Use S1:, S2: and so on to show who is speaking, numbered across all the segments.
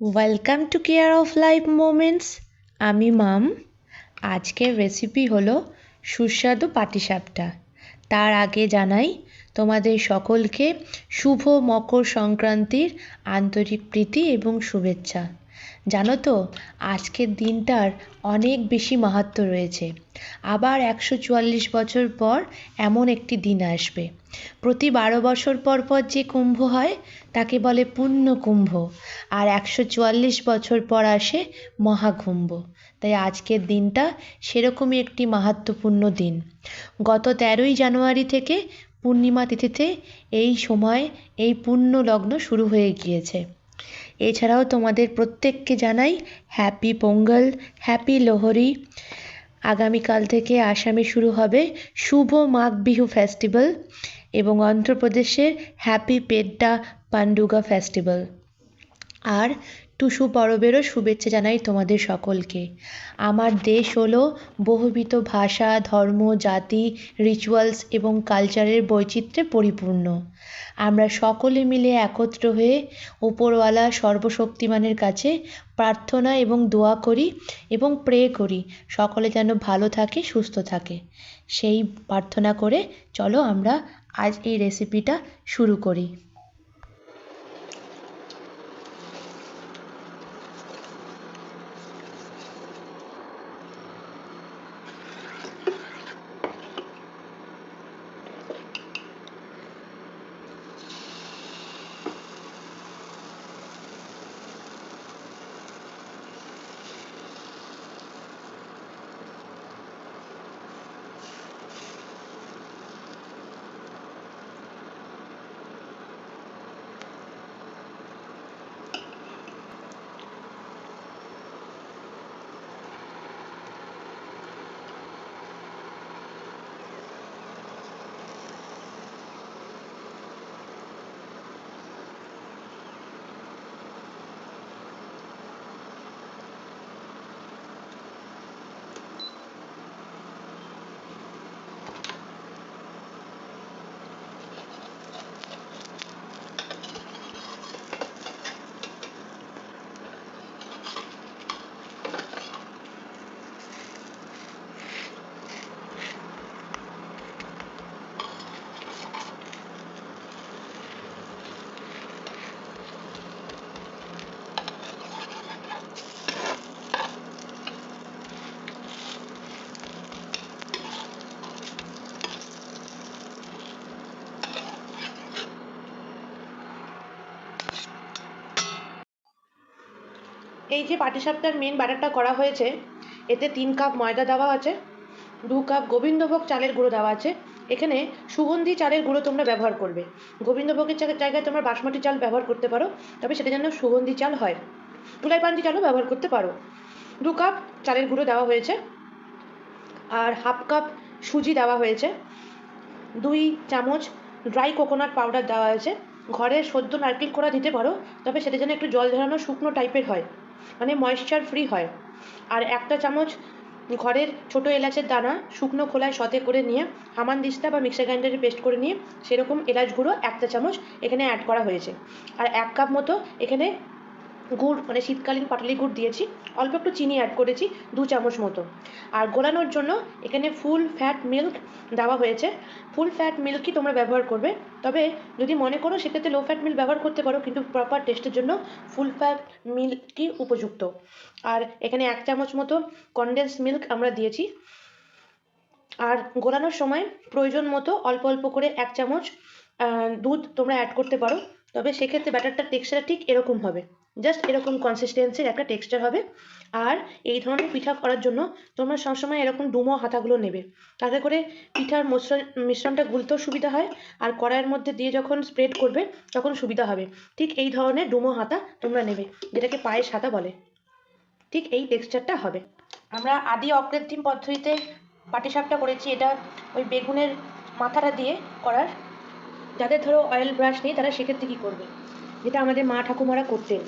S1: Welcome to care of life moments আমি মাম। আজকের রেসিপি হলো সুস্বাদু পাটিসাপটা। তার আগে জানাই, তোমাদের সকলকে শুভ মকর সংক্রান্তির আন্তরিক প্রীতি এবং শুভেচ্ছা। জানো তো, আজকের দিনটার অনেক বেশি মাহাত্ম্য রয়েছে। আবার একশো চুয়াল্লিশ বছর পর এমন একটি দিন আসবে। প্রতি বারো বছর পর পর যে কুম্ভ হয়, তাকে বলে পূর্ণ কুম্ভ। আর একশো চুয়াল্লিশ বছর পর আসে মহাকুম্ভ। তাই আজকের দিনটা সেরকমই একটি মাহাত্ম্যপূর্ণ দিন। গত তেরোই জানুয়ারি থেকে পূর্ণিমা তিথিতে এই সময় এই পুণ্য লগ্ন শুরু হয়ে গিয়েছে। এছাড়াও তোমাদের প্রত্যেককে জানাই হ্যাপি পোঙ্গল হ্যাপি লোহরি আগামীকাল থেকে আসামে শুরু হবে শুভ মাঘ বিহু ফেস্টিভ্যাল এবং অন্ধ্রপ্রদেশের হ্যাপি পেড্ডা পান্ডুগা ফেস্টিভ্যাল আর টুসু পরবেরও শুভেচ্ছা জানাই তোমাদের সকলকে। আমার দেশ হলো বহুবিধ ভাষা, ধর্ম, জাতি রিচুয়ালস এবং কালচারের বৈচিত্র্যে পরিপূর্ণ। আমরা সকলে মিলে একত্র হয়ে ওপরওয়ালা সর্বশক্তিমানের কাছে প্রার্থনা এবং দোয়া করি এবং প্রে করি, সকলে যেন ভালো থাকে, সুস্থ থাকে। সেই প্রার্থনা করে চলো আমরা আজ এই রেসিপিটা শুরু করি। এই যে পাটিসাপটার মেন ব্যাটারটা করা হয়েছে, এতে তিন কাপ ময়দা দেওয়া আছে, দু কাপ গোবিন্দভোগ চালের গুঁড়ো দেওয়া আছে। এখানে সুগন্ধি চালের গুঁড়ো তোমরা ব্যবহার করবে। গোবিন্দভোগের জায়গায় তোমরা বাসমতি চাল ব্যবহার করতে পারো, তবে সেটা যেন সুগন্ধি চাল হয়। তুলাই তুলাইপান্তি চালও ব্যবহার করতে পারো। দু কাপ চালের গুঁড়ো দেওয়া হয়েছে, আর হাফ কাপ সুজি দেওয়া হয়েছে, দুই চামচ ড্রাই কোকোনাট পাউডার দেওয়া হয়েছে। ঘরে সদ্য নারকেল কোড়া দিতে পারো, তবে সেটা যেন একটু জল ঝরানো শুকনো টাইপের হয়। মানে ময়েশ্চার ফ্রি হয়। আর একটা চামচ ঘরের ছোট এলাচের দানা শুকনো খোলায় সতে করে নিয়ে, হামান দিস্তা বা মিক্সার গ্রাইন্ডারে পেস্ট করে নিয়ে, সেরকম এলাচ গুঁড়ো একটা চামচ এখানে অ্যাড করা হয়েছে। আর এক কাপ মতো এখানে গুড় মানে শীতকালীন পাটালি গুড় দিয়েছি। অল্প একটু চিনি অ্যাড করেছি, দু চামচ মতো। আর গোলানোর জন্য এখানে ফুল ফ্যাট মিল্ক দেওয়া হয়েছে। ফুল ফ্যাট মিল্কই তোমরা ব্যবহার করবে। তবে যদি মনে করো সেক্ষেত্রে লো ফ্যাট মিল্ক ব্যবহার করতে পারো, কিন্তু প্রপার টেস্টের জন্য ফুল ফ্যাট মিল্কই উপযুক্ত। আর এখানে এক চামচ মতো কনডেন্স মিল্ক আমরা দিয়েছি। আর গোলানোর সময় প্রয়োজন মতো অল্প অল্প করে এক চামচ দুধ তোমরা অ্যাড করতে পারো। তবে সেক্ষেত্রে ব্যাটারটার টেক্সচার ঠিক এরকম হবে। জাস্ট এরকম কনসিস্টেন্সির একটা টেক্সচার হবে। আর এই ধরনের পিঠা করার জন্য তোমরা সবসময় এরকম ডুমো হাতাগুলো নেবে। তাতে করে পিঠার মিশ্রণ মিশ্রণটা গুলতেও সুবিধা হয়। আর কড়াইয়ের মধ্যে দিয়ে যখন স্প্রেড করবে, তখন সুবিধা হবে। ঠিক এই ধরনের ডুমো হাতা তোমরা নেবে, যেটাকে পায়েস হাতা বলে। ঠিক এই টেক্সচারটা হবে। আমরা আদি অকৃত্রিম পদ্ধতিতে পাটিসাপটা করেছি। এটা ওই বেগুনের মাথাটা দিয়ে করার যাদের ধরো অয়েল ব্রাশ নেই, তারা সেক্ষেত্রে কী করবে? যেটা আমাদের মা ঠাকুমারা করতেন।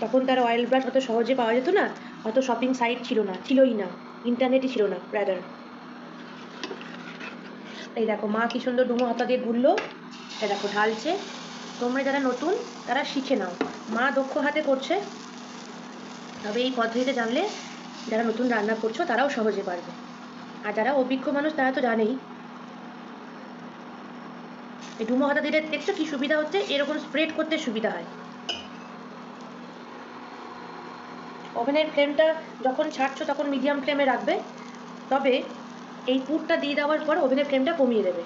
S1: তখন তার অয়েল ব্রাশ অত সহজে পাওয়া যেত না, অত শপিং সাইট ছিল না, ছিলই না ইন্টারনেটই ছিল না রাদার এই দেখো, মা কি সুন্দর ডুমো হাতা দিয়ে ঘুরলো এই দেখো ঢালছে। তোমরা যারা নতুন, তারা শিখে নাও। মা দক্ষ হাতে করছে। তবে এই পদ্ধতিতে জানলে, যারা নতুন রান্না করছ, তারাও সহজে পারবে। আর যারা অভিজ্ঞ মানুষ, তারা তো জানেই এই ডুমো হাতা দিলে দেখছ কি সুবিধা হচ্ছে? এরকম স্প্রেড করতে সুবিধা হয়। ওভেনের ফ্লেমটা যখন ছাড়ছো, তখন মিডিয়াম ফ্লেমে রাখবে। তবে এই পুরটা দিয়ে দেওয়ার পর ওভেনের ফ্লেমটা কমিয়ে দেবে।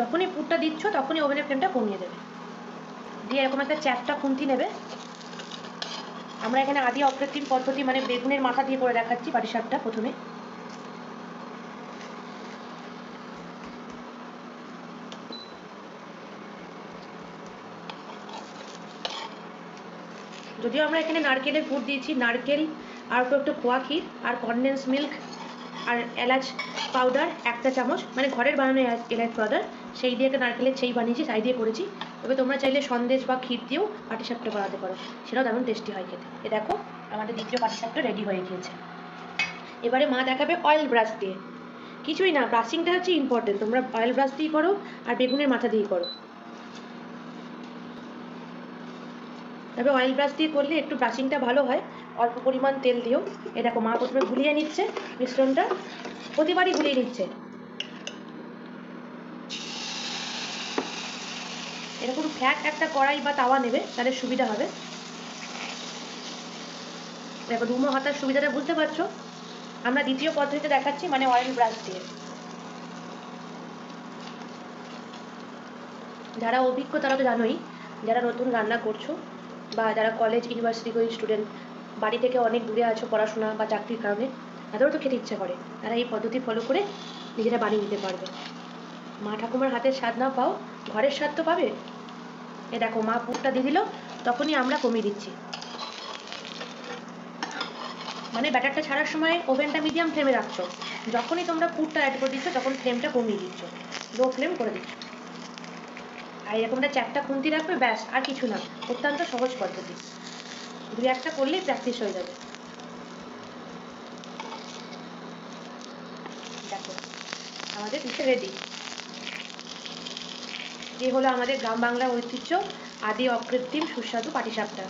S1: যখনই পুরটা দিচ্ছ, তখনই ওভেনের ফ্লেমটা কমিয়ে দেবে। দিয়ে এরকম একটা চ্যাপটা খুন্তি নেবে। আমরা এখানে আদি অকৃত্রিম পদ্ধতি মানে বেগুনের মাথা দিয়ে করে দেখাচ্ছি পাটিসাপটা প্রথমে। যদিও আমরা এখানে নারকেলের পুর দিয়েছি, নারকেল আর একটু খোয়া ক্ষীর আর কনডেন্স মিল্ক আর এলাচ পাউডার একটা চামচ। মানে ঘরের বানানো এলাচ- পাউডার সেই দিয়ে একটা নারকেলের সেই বানিয়েছি তাই দিয়ে করেছি। তবে তোমরা চাইলে সন্দেশ বা ক্ষীর দিয়েও পাটিসাপটা বানাতে পারো, সেটাও তেমন টেস্টি হয় খেতে। এ দেখো, আমাদের দ্বিতীয় পাটিসাপটা রেডি হয়ে গিয়েছে। এবারে মা দেখাবে অয়েল ব্রাশ দিয়ে। কিছুই না ব্রাশিংটা হচ্ছে ইম্পর্টেন্ট তোমরা অয়েল ব্রাশ দিয়ে করো আর বেগুনের মাথা দিয়ে করো। তবে অয়েল ব্রাশ দিয়ে করলে একটু ব্রাশিংটা ভালো হয়, অল্প পরিমাণ তেল দিও এ দেখো, মা প্রথমে গুলিয়ে নিচ্ছে মিশ্রণটা, প্রতিবারই গুলিয়ে নিচ্ছে। এরকম ফ্ল্যাট একটা কড়াই বা তাওয়া নেবে, তাহলে সুবিধা হবে। দেখো ডুমো হাতার সুবিধাটা বুঝতে পারছ? আমরা দ্বিতীয় পদ্ধতিতে দেখাচ্ছি মানে অয়েল ব্রাশ দিয়ে। যারা অভিজ্ঞ, তারা তো জানোই, যারা নতুন রান্না করছ বা যারা কলেজ ইউনিভার্সিটি গোয়িং স্টুডেন্ট বাড়ি থেকে অনেক দূরে আছো পড়াশোনা বা চাকরির কারণে, তাদেরও তো খেতে ইচ্ছে করে। তারা এই পদ্ধতি ফলো করে নিজেরা বানিয়ে নিতে পারবে। মা ঠাকুমার হাতের স্বাদ না পাও, ঘরের স্বাদ তো পাবে? এ দেখো, মা পুরটা দিয়ে দিল, তখনই আমরা কমিয়ে দিচ্ছি। মানে ব্যাটারটা ছাড়ার সময় ওভেনটা মিডিয়াম ফ্লেমে রাখছো। যখনই তোমরা পুরটা অ্যাড করে দিচ্ছ, তখন ফ্লেমটা কমিয়ে দিচ্ছ। লো ফ্লেম করে দিচ্ছ। আর এরকম একটা চ্যাপটা খুন্তি রাখবে, ব্যাস, আর কিছু না। অত্যন্ত সহজ পদ্ধতি। দুই একটা করলেই প্র্যাকটিস হয়ে যাবে। দেখো, আমাদের পিঠে রেডি এই হলো আমাদের গ্রাম বাংলার ঐতিহ্য, আদি অকৃত্রিম সুস্বাদু পাটিসাপটা।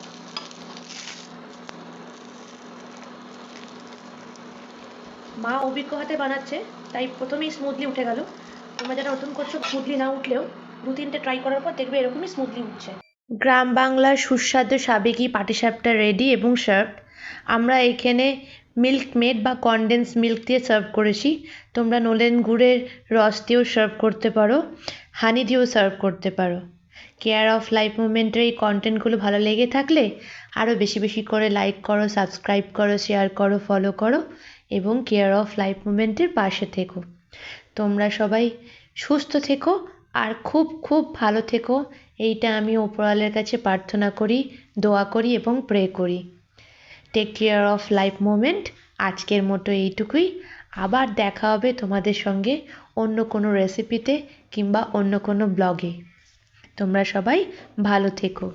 S1: মা অভিজ্ঞ হাতে বানাচ্ছে, তাই প্রথমেই স্মুথলি উঠে গেল। তোমরা যারা নতুন করছ স্মুথলি না উঠলেও দু তিনটে ট্রাই করার পর দেখবে এরকমই স্মুথলি উঠছে। গ্রাম বাংলার সুস্বাদু সাবেকি পাটিসাপটা রেডি এবং সার্ভ আমরা এখানে মিল্ক মেড বা কনডেন্স মিল্ক দিয়ে সার্ভ করেছি। তোমরা নোলেন গুড়ের রস দিয়েও সার্ভ করতে পারো হানি দিয়েও সার্ভ করতে পারো। কেয়ার অফ লাইফ মুভমেন্টের এই কন্টেন্টগুলো ভালো লেগে থাকলে আরও বেশি বেশি করে লাইক করো সাবস্ক্রাইব করো শেয়ার করো ফলো করো এবং কেয়ার অফ লাইফ মুভমেন্টের পাশে থেকো। তোমরা সবাই সুস্থ থেকো আর খুব খুব ভালো থেকো। এইটা আমি ওপরওয়ালের কাছে প্রার্থনা করি, দোয়া করি এবং প্রে করি। Take care of life moment আজকের মতো এইটুকুই। আবার দেখা হবে তোমাদের সঙ্গে অন্য কোনো রেসিপিতে কিংবা অন্য কোনো ব্লগে তোমরা সবাই ভালো থেকো।